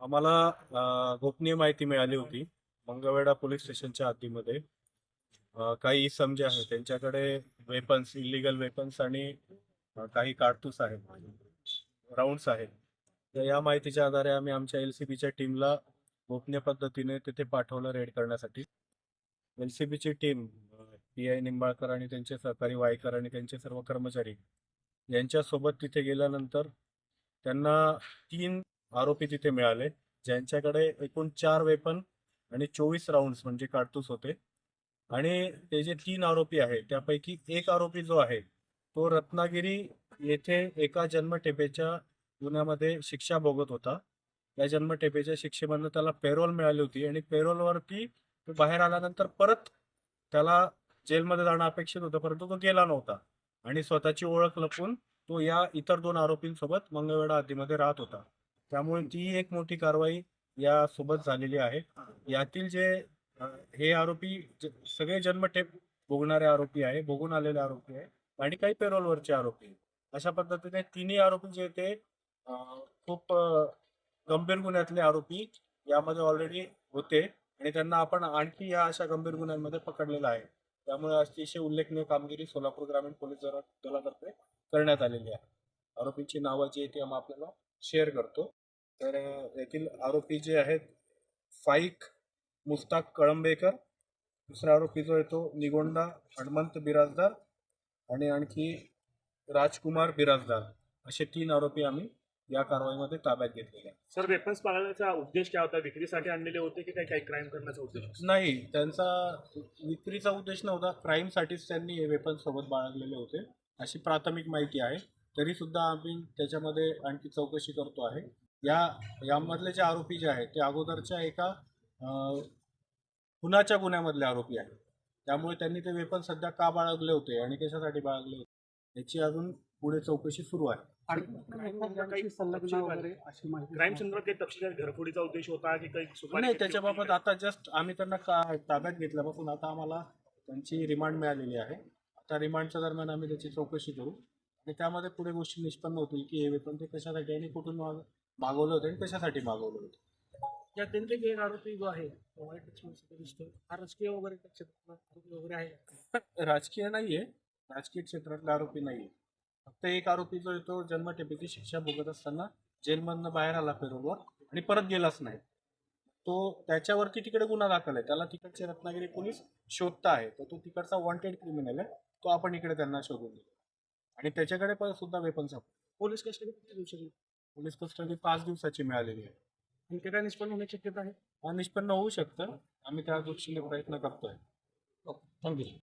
आम्हाला गोपनीय माहिती मिळाली होती मंगळवेढा पोलीस स्टेशनच्या हद्दीमध्ये काही इसम जे आहे त्यांच्याकडे वेपन्स इलिगल वेपन्स आणि काही काडतूस आहेत. राऊंड्स आहेत. तर या माहितीच्या आधारे आम्ही आमच्या एल सी बीच्या टीमला गोपनीय पद्धतीने तिथे पाठवलं रेड करण्यासाठी. एल सी बीची टीम पी आय निंबाळकर आणि त्यांचे सहकारी वायकर आणि त्यांचे सर्व कर्मचारी यांच्यासोबत तिथे गेल्यानंतर त्यांना तीन आरोपी तिथे मिळाले ज्यांच्याकडे एकूण चार वेपन आणि चोवीस राऊंड्स म्हणजे काडतूस होते. आणि ते जे तीन आरोपी आहेत त्यापैकी एक आरोपी जो आहे तो रत्नागिरी येथे एका जन्मठेपेच्या गुन्ह्यामध्ये शिक्षा भोगत होता. या जन्मठेपेच्या शिक्षेमधनं त्याला पेरोल मिळाली होती आणि पेरोलवरती तो बाहेर आल्यानंतर परत त्याला जेलमध्ये जाणं अपेक्षित होतं परंतु तो गेला नव्हता. आणि स्वतःची ओळख लपवून तो या इतर दोन आरोपींसोबत मंगळवेढा आधीमध्ये राहत होता. त्यामुळे ती एक मोठी कारवाई या सोबत झालेली आहे. यातील जे हे आरोपी सगळे जन्मठेप भोगणारे आरोपी आहे भोगून आलेले आरोपी आहे आणि काही पेरोलवरचे आरोपी अशा पद्धतीने तिन्ही आरोपी जे ते खूप गंभीर गुन्ह्यातले आरोपी यामध्ये ऑलरेडी होते आणि त्यांना आपण आणखी या अशा गंभीर गुन्ह्यांमध्ये पकडलेलं आहे. त्यामुळे अतिशय उल्लेखनीय कामगिरी सोलापूर ग्रामीण पोलीस दलातर्फे करण्यात आलेली आहे. आरोपींची नावं जी आहे ती आम्ही आपल्याला शेअर करतो. तर अ, यातील आरोपी जे आहेत फाईक मुस्ताक कळंबेकर. दुसरा आरोपी जो आहे तो निगोंडा हनुमंत बिराजदार आणि आणखी राजकुमार बिराजदार. असे तीन आरोपी आम्ही या कारवाईमध्ये ताब्यात घेतलेले आहेत. सर वेपन्स पाळण्याचा उद्देश काय होता? विक्रीसाठी आणलेले होते की काही काही क्राईम करण्याचा उद्देश होता? नाही त्यांचा विक्रीचा उद्देश नव्हता. क्राईमसाठीच त्यांनी हे वेपन सोबत बाळगलेले होते. अशी प्राथमिक माहिती आहे. तरी सुद्धा आम्ही त्याच्यामध्ये आणखी चौकशी करतो आहे. या यामधले जे आरोपी जे आहेत ते अगोदरच्या एका खुनाच्या गुन्ह्यामधले आरोपी आहेत. त्यामुळे त्यांनी ते वेपन सध्या का बाळगले होते आणि कशासाठी बाळगले होते याची अजून पुढे चौकशी सुरू आहे. क्राईम संदर्भात काही तपशील घरफोडीचा उद्देश होता की काही नाही त्याच्याबाबत होती? आता जस्ट आम्ही त्यांना का ताब्यात घेतल्यापासून आता आम्हाला त्यांची रिमांड मिळालेली आहे. आता रिमांडच्या दरम्यान आम्ही त्याची चौकशी करू. आणि त्यामध्ये पुढे गोष्टी निष्पन्न होतील की हे वेपन ते कशासाठी आणि कुठून माग मागवलं होतं आणि कशासाठी मागवलं होतं. या त्यांचे एक आरोपी जो आहे हा राजकीय वगैरे क्षेत्रातला वगैरे आहे राजकीय नाहीये. राजकीय क्षेत्रातला आरोपी नाहीये. फक्त एक आरोपी जो आहे तो जन्मठेपेची शिक्षा भोगत असताना जेलमधनं बाहेर आला पेरोलवर आणि परत गेलाच नाही. तो त्याच्यावरती तिकडे गुन्हा दाखल आहे. त्याला तिकडचे रत्नागिरी पोलीस शोधता आहे. तर तो तिकडचा वॉन्टेड क्रिमिनल आहे. तो आपण इकडे त्यांना शोधून दिला आणि त्याच्याकडे पण सुद्धा वेपन सापडले. पोलीस कस्टडी किती दिवसाची? पोलीस कस्टडी पाच दिवसाची मिळालेली आहे. आणि ते काय निष्पन्न होण्याची शक्यता आहे? हा निष्पन्न होऊ शकतं. आम्ही त्या दृष्टीने प्रयत्न करतोय. थँक्यू.